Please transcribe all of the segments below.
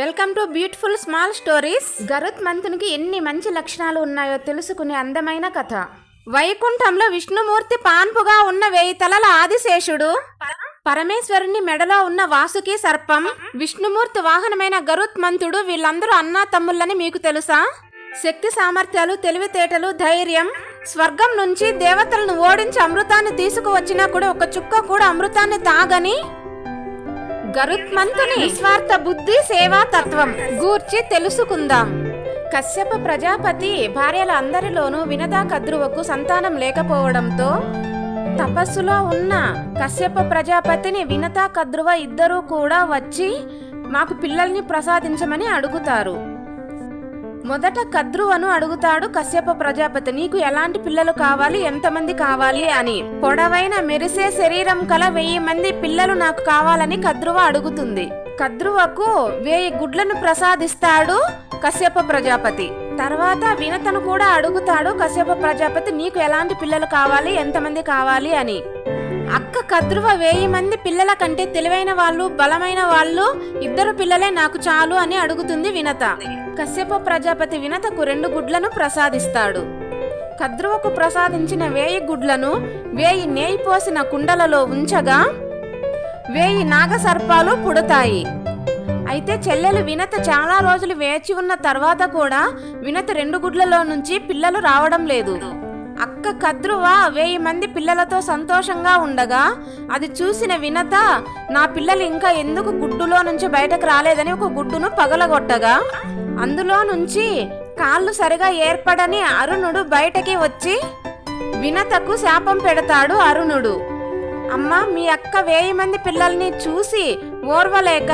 Welcome to beautiful small stories. గరుత్ మంతునికి ఎన్ని మంచి లక్షణాలు ఉన్నాయో తెలుసుకునే అందమైన కథ. వైకుంఠంలో విష్ణుమూర్తి పాన్పుగా ఉన్న వేయి తలల ఆదిశేషుడు పరమేశ్వరుని మెడలో ఉన్న వాసుకి సర్పం విష్ణుమూర్తి వాహనమైన గరుత్ మంతుడు వీళ్ళందరూ అన్నా తమ్ముళ్ళని మీకు తెలుసా? శక్తి సామర్థ్యాలు తెలివితేటలు ధైర్యం స్వర్గం నుంచి దేవతలను ఓడించి అమృతాన్ని తీసుకువచ్చినా కూడా ఒక చుక్క కూడా అమృతాన్ని తాగని గరుత్మంతుని నిస్వార్థ బుద్ధి సేవా తత్వం గూర్చి తెలుసుకుందాం. కశ్యప ప్రజాపతి భార్యల అందరిలోనూ వినదా కద్రువకు సంతానం లేకపోవడంతో తపస్సులో ఉన్న కశ్యప ప్రజాపతిని వినతా కద్రువ ఇద్దరూ కూడా వచ్చి మాకు పిల్లల్ని ప్రసాదించమని అడుగుతారు. మొదట కద్రువను అడుగుతాడు కశ్యప ప్రజాపతి నీకు ఎలాంటి పిల్లలు కావాలి? ఎంతమంది కావాలి? అని. పొడవైన మెరిసే శరీరం కల వెయ్యి మంది పిల్లలు నాకు కావాలని కద్రువ అడుగుతుంది. కద్రువకు వేయి గుడ్లను ప్రసాదిస్తాడు కశ్యప ప్రజాపతి. తర్వాత వినతను కూడా అడుగుతాడు కశ్యప ప్రజాపతి నీకు ఎలాంటి పిల్లలు కావాలి? ఎంతమంది కావాలి? అని. అక్క కద్రువ వేయి మంది పిల్లల కంటే తెలివైన వాళ్ళు బలమైన వాళ్ళు ఇద్దరు పిల్లలే నాకు చాలు అని అడుగుతుంది వినత. కశ్యప ప్రజాపతి వినతకు రెండు గుడ్లను ప్రసాదిస్తాడు. కద్రువకు ప్రసాదించిన వేయి గుడ్లను వేయి నేయి పోసిన కుండలలో ఉంచగా వేయి నాగసర్పాలు పుడతాయి. అయితే చెల్లెలు వినత చాలా రోజులు వేచి ఉన్న తర్వాత కూడా వినత రెండు గుడ్లలో నుంచి పిల్లలు రావడం లేదు. అక్క కద్రువ వెయ్యి మంది పిల్లలతో సంతోషంగా ఉండగా అది చూసిన వినత నా పిల్లలు ఇంకా ఎందుకు గుడ్డులో నుంచి బయటకు రాలేదని ఒక గుడ్డును పగలగొట్టగా అందులో నుంచి కాళ్ళు సరిగా ఏర్పడని అరుణుడు బయటకి వచ్చి వినతకు శాపం పెడతాడు అరుణుడు. అమ్మా మీ అక్క వేయి మంది పిల్లల్ని చూసి ఓర్వలేక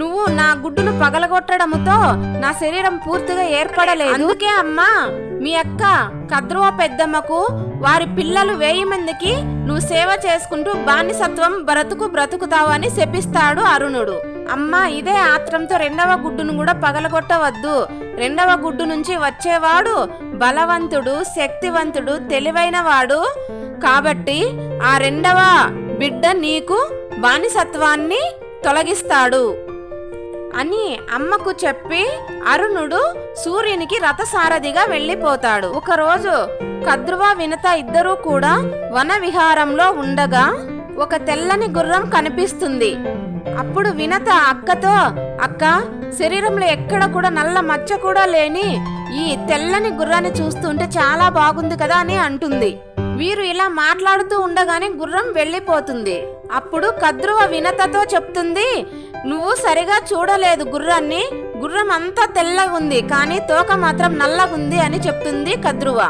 నువ్వు నా గుడ్డును పగలగొట్టడముతో నా శరీరం పూర్తిగా ఏర్పడలేదు. అందుకే అమ్మా మీ అక్క కద్రువ పెద్దమ్మకు వారి పిల్లలు వేయి మందికి నువ్వు సేవ చేసుకుంటూ బానిసత్వం బ్రతుకు బ్రతుకుతావు అని శపిస్తాడు అరుణుడు. అమ్మా ఇదే ఆత్రంతో రెండవ గుడ్డును కూడా పగలగొట్టవద్దు. రెండవ గుడ్డు నుంచి వచ్చేవాడు బలవంతుడు శక్తివంతుడు తెలివైనవాడు. కాబట్టి ఆ రెండవ బిడ్డ నీకు బానిసత్వాన్ని తొలగిస్తాడు. అని అమ్మకు చెప్పి అరుణుడు సూర్యునికి రథసారథిగా వెళ్ళిపోతాడు. ఒకరోజు కద్రువ వినత ఇద్దరూ కూడా వన విహారంలో ఉండగా ఒక తెల్లని గుర్రం కనిపిస్తుంది. అప్పుడు వినత అక్కతో అక్క శరీరంలో ఎక్కడ కూడా నల్ల మచ్చ కూడా లేని ఈ తెల్లని గుర్రాన్ని చూస్తుంటే చాలా బాగుంది కదా అని అంటుంది. వీరు ఇలా మాట్లాడుతూ ఉండగానే గుర్రం వెళ్ళిపోతుంది. అప్పుడు కద్రువ వినతతో చెప్తుంది నువ్వు సరిగా చూడలేదు గుర్రాన్ని. గుర్రం అంతా తెల్లగా ఉంది కానీ తోక మాత్రం నల్లగుంది అని చెప్తుంది కద్రువ.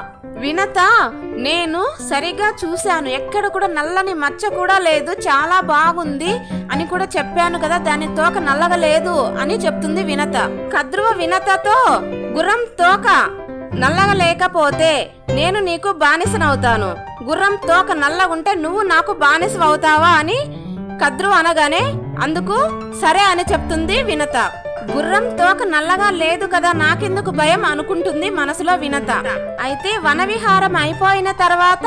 వినత నేను సరిగా చూశాను. ఎక్కడ కూడా నల్లని మచ్చ కూడా లేదు. చాలా బాగుంది అని కూడా చెప్పాను కదా దాని తోక నల్లగా లేదు అని చెప్తుంది వినత. కద్రువ వినతతో గుర్రం తోక నల్లగా లేకపోతే నేను నీకు బానిసనవుతాను. గుర్రం తోక నల్లగుంటే నువ్వు నాకు బానిస అవుతావా అని కద్రువ అనగానే అందుకు సరే అని చెప్తుంది వినత. గుర్రం తోక నల్లగా లేదు కదా నాకెందుకు భయం అనుకుంటుంది మనసులో వినత. అయితే వనవిహారం అయిపోయిన తర్వాత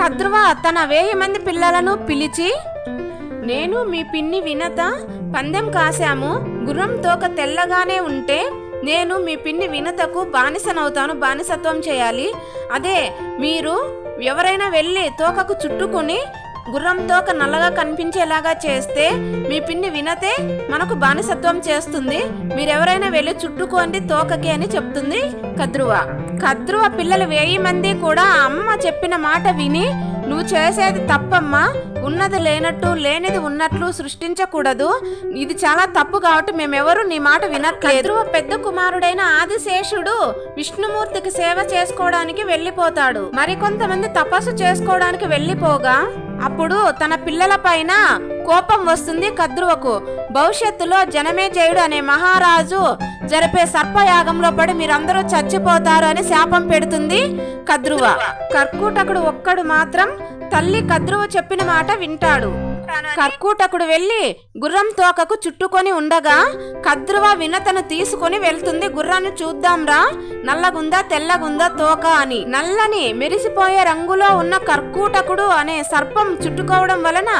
కద్రువ తన వేయి మంది పిల్లలను పిలిచి నేను మీ పిన్ని వినత పందెం కాశాము. గుర్రం తోక తెల్లగానే ఉంటే నేను మీ పిన్ని వినతకు బానిసనవుతాను బానిసత్వం చేయాలి. అదే మీరు ఎవరైనా వెళ్ళి తోకకు చుట్టుకొని గుర్రం తోక నల్లగా కనిపించేలాగా చేస్తే మీ పిన్ని వినతే మనకు బానిసత్వం చేస్తుంది. మీరెవరైనా వెళ్ళి చుట్టుకోండి తోకకి అని చెప్తుంది కద్రువ. కద్రువ పిల్లలు వెయ్యి మంది కూడా అమ్మ చెప్పిన మాట విని నువ్వు చేసేది తప్పమ్మా. ఉన్నది లేనట్టు లేనిది ఉన్నట్లు సృష్టించకూడదు. ఇది చాలా తప్పు కాబట్టి మేమెవరు నీ మాట వినట్లేదు. పెద్ద కుమారుడైన ఆదిశేషుడు విష్ణుమూర్తికి సేవ చేసుకోవడానికి వెళ్ళిపోతాడు. మరికొంతమంది తపస్సు చేసుకోవడానికి వెళ్ళిపోగా అప్పుడు తన పిల్లల పైన కోపం వస్తుంది కద్రువకు. భవిష్యత్తులో జనమేజయుడు అనే మహారాజు జరిపే సర్పయాగంలో పడి మీరందరూ చచ్చిపోతారు అని శాపం పెడుతుంది కద్రువ. కర్కూటకుడు ఒక్కడు మాత్రం తల్లి కద్రువ చెప్పిన మాట వింటాడు. కర్కూటకుడు వెళ్ళి గుర్రం తోకకు చుట్టుకొని ఉండగా కద్రువ వినతను తీసుకొని వెళ్తుంది. గుర్రాన్ని చూద్దాంరా. నల్లగుందా తెల్లగుందా తోక అని. నల్లని మెరిసిపోయే రంగులో ఉన్న కర్కూటకుడు అనే సర్పం చుట్టుకోవడం వలన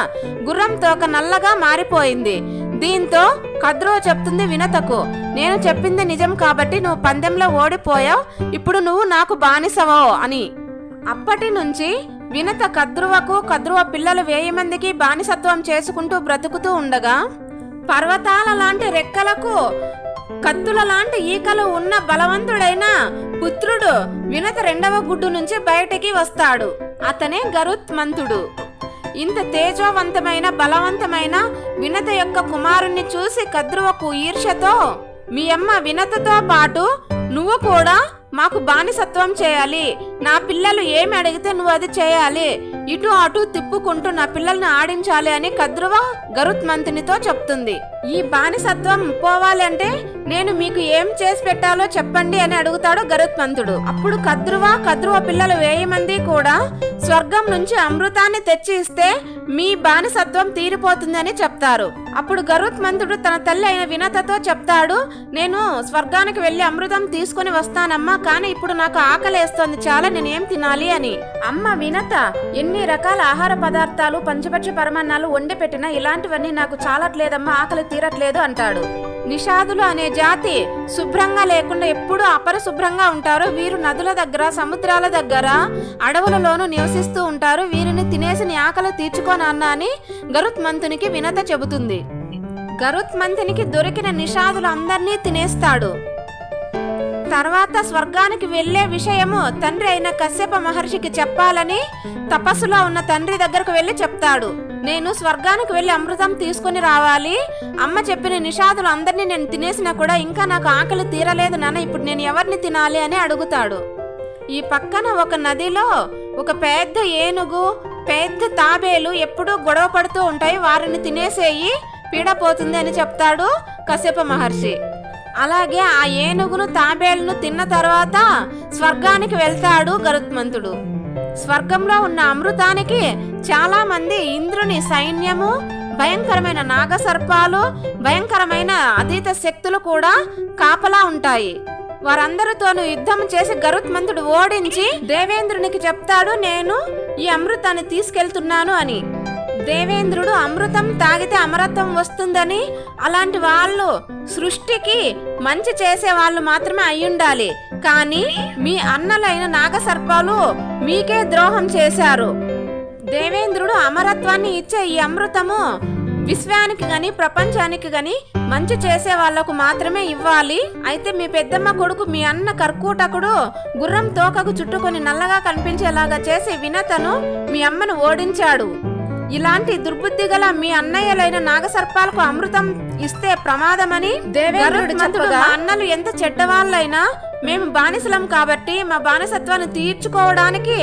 గుర్రం తోక నల్లగా మారిపోయింది. దీంతో కద్రువ చెప్తుంది వినతకు నేను చెప్పింది నిజం కాబట్టి నువ్వు పందెంలో ఓడిపోయావు. ఇప్పుడు నువ్వు నాకు బానిసవో అని. అప్పటి నుంచి వినత కద్రువకు కద్రువ పిల్లలు వేయి మందికి బానిసత్వం చేసుకుంటూ బ్రతుకుతూ ఉండగా పర్వతాల లాంటి రెక్కలకు కత్తుల లాంటి ఈకలు ఉన్న బలవంతుడైన పుత్రుడు వినత రెండవ గుడ్డు నుంచి బయటికి వస్తాడు. అతనే గరుత్మంతుడు. ఇంత తేజోవంతమైన బలవంతమైన వినత యొక్క కుమారుణ్ణి చూసి కద్రువకు ఈర్షతో మీ అమ్మ వినతతో పాటు నువ్వు కూడా మాకు బానిసత్వం చేయాలి. నా పిల్లలు ఏమి అడిగితే నువ్వు అది చేయాలి. ఇటు అటు తిప్పుకుంటూ నా పిల్లల్ని ఆడించాలి అని కద్రువ గరుత్మంతునితో చెప్తుంది. ఈ బానిసత్వం పోవాలి అంటే నేను మీకు ఏం చేసి పెట్టాలో చెప్పండి అని అడుగుతాడు గరుత్మంతుడు. అప్పుడు కద్రువ కద్రువ పిల్లలు వేయి మంది కూడా స్వర్గం నుంచి అమృతాన్ని తెచ్చి ఇస్తే మీ బానిసత్వం తీరిపోతుందని చెప్తారు. అప్పుడు గరుత్మంతుడు తన తల్లి అయిన వినతతో చెప్తాడు నేను స్వర్గానికి వెళ్ళి అమృతం తీసుకుని వస్తానమ్మా కానీ ఇప్పుడు నాకు ఆకలేస్తోంది చాలా నేనేం తినాలి అని. అమ్మ వినత ఎన్ని రకాల ఆహార పదార్థాలు పంచపక్ష పరమాన్నాలు వండి పెట్టినా ఇలాంటివన్నీ నాకు చాలట్లేదమ్మా ఆకలి తీరట్లేదు అంటాడు. నిషాదులు అనే జాతి శుభ్రంగా లేకుండా ఎప్పుడూ అపరిశుభ్రంగా ఉంటారు. వీరు నదుల దగ్గర సముద్రాల దగ్గర అడవులలోనూ నివసిస్తూ ఉంటారు. వీరిని తినేసిన ఆకలి తీర్చుకోనన్నా అని గరుత్మంతునికి వినత చెబుతుంది. గరుత్మంతునికి దొరికిన నిషాదులు అందరినీ తినేస్తాడు. తర్వాత స్వర్గానికి వెళ్ళే విషయము తండ్రి అయిన కశ్యప మహర్షికి చెప్పాలని తపస్సులో ఉన్న తండ్రి దగ్గరకు వెళ్ళి చెప్తాడు. నేను స్వర్గానికి వెళ్ళి అమృతం తీసుకుని రావాలి. అమ్మ చెప్పిన నిషాదులు అందరినీ నేను తినేసినా కూడా ఇంకా నాకు ఆకలి తీరలేదు నాన్న ఇప్పుడు నేను ఎవరిని తినాలి అని అడుగుతాడు. ఈ పక్కన ఒక నదిలో ఒక పెద్ద ఏనుగు పెద్ద తాబేలు ఎప్పుడూ గొడవ పడుతూ ఉంటాయి. వారిని తినేసేయి పీడ పోతుంది అని చెప్తాడు కశ్యప మహర్షి. అలాగే ఆ ఏనుగును తాబేలును తిన్న తర్వాత స్వర్గానికి వెళ్తాడు గరుత్మంతుడు. స్వర్గంలో ఉన్న అమృతానికి చాలా మంది ఇంద్రుని సైన్యము భయంకరమైన నాగసర్పాలు భయంకరమైన అతీత శక్తులు కూడా కాపలా ఉంటాయి. వారందరితోనూ యుద్ధం చేసి గరుత్మంతుడు ఓడించి దేవేంద్రునికి చెప్తాడు నేను ఈ అమృతాన్ని తీసుకెళ్తున్నాను అని. దేవేంద్రుడు అమృతం తాగితే అమరత్వం వస్తుందని అలాంటి వాళ్ళు సృష్టికి మంచి చేసే వాళ్ళు మాత్రమే అయ్యుండాలి. కానీ మీ అన్నలైన నాగసర్పాలు మీకే ద్రోహం చేశారు. దేవేంద్రుడు అమరత్వాన్ని ఇచ్చే ఈ అమృతము విశ్వానికి గాని ప్రపంచానికి గాని మంచి చేసే వాళ్ళకు మాత్రమే ఇవ్వాలి. అయితే మీ పెద్దమ్మ కొడుకు మీ అన్న కర్కూటకుడు గుర్రం తోకకు చుట్టుకొని నల్లగా కనిపించేలాగా చేసి వినతను మీ అమ్మను ఓడించాడు. ఇలాంటి దుర్బుద్ధి గల మీ అన్నయ్యలైన నాగసర్పాలకు అమృతం ఇస్తే ప్రమాదమని దేవేంద్రుడు అన్నలు ఎంత చెడ్డవాళ్ళైనా మేము బానిసలం కాబట్టి మా బానిసత్వాన్ని తీర్చుకోవడానికి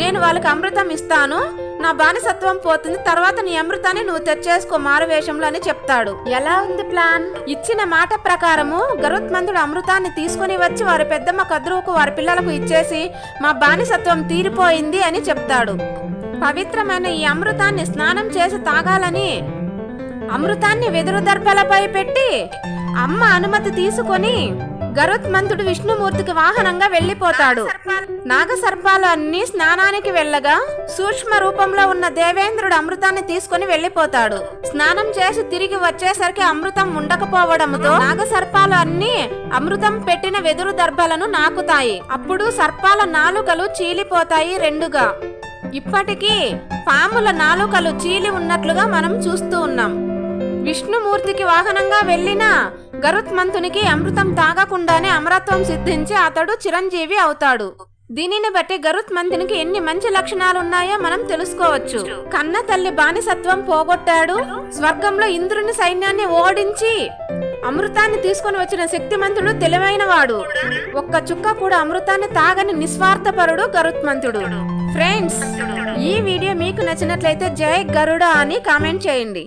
నేను వాళ్ళకి అమృతం ఇస్తాను. నా బానిసత్వం పోతుంది. తర్వాత నీ అమృతాన్ని నువ్వు తెచ్చేసుకో మారు వేషంలో అని చెప్తాడు. ఎలా ఉంది ప్లాన్? ఇచ్చిన మాట ప్రకారము గరుత్మంతుడు అమృతాన్ని తీసుకుని వచ్చి వారి పెద్దమ్మ కద్రువుకు వారి పిల్లలకు ఇచ్చేసి మా బానిసత్వం తీరిపోయింది అని చెప్తాడు. పవిత్రమైన ఈ అమృతాన్ని స్నానం చేసి తాగాలని అమృతాన్ని వెదురు దర్భలపై పెట్టి అమ్మ అనుమతి తీసుకొని గరుత్మంతుడు విష్ణుమూర్తికి వాహనంగా వెళ్ళిపోతాడు నాగసర్పాలు అన్ని స్నానానికి వెళ్ళగా సూక్ష్మ రూపంలో ఉన్న దేవేంద్రుడు అమృతాన్ని తీసుకుని వెళ్ళిపోతాడు స్నానం చేసి తిరిగి వచ్చేసరికి అమృతం ఉండకపోవడంతో నాగసర్పాలు అన్ని అమృతం పెట్టిన వెదురు దర్భలను నాకుతాయి. అప్పుడు సర్పాల నాలుకలు చీలిపోతాయి రెండుగా. ఇప్పటికీ పాముల నాలుకలు చీలి ఉన్నట్లుగా మనం చూస్తూ ఉన్నాం. విష్ణుమూర్తికి వాహనంగా వెళ్ళిన గరుత్మంతునికి అమృతం తాగకుండానే అమరత్వం సిద్ధించి అతడు చిరంజీవి అవుతాడు. దీనిని బట్టి గరుత్మంతునికి ఎన్ని మంచి లక్షణాలు ఉన్నాయో మనం తెలుసుకోవచ్చు. కన్న తల్లి బానిసత్వం పోగొట్టాడు. స్వర్గంలో ఇంద్రుని సైన్యాన్ని ఓడించి అమృతాన్ని తీసుకొని వచ్చిన శక్తిమంతుడు తెలివైనవాడు. ఒక్క చుక్క కూడా అమృతాన్ని తాగని నిస్వార్థపరుడు గరుత్మంతుడు. ఫ్రెండ్స్ ఈ వీడియో మీకు నచ్చినట్లయితే జై గరుడ అని కామెంట్ చేయండి.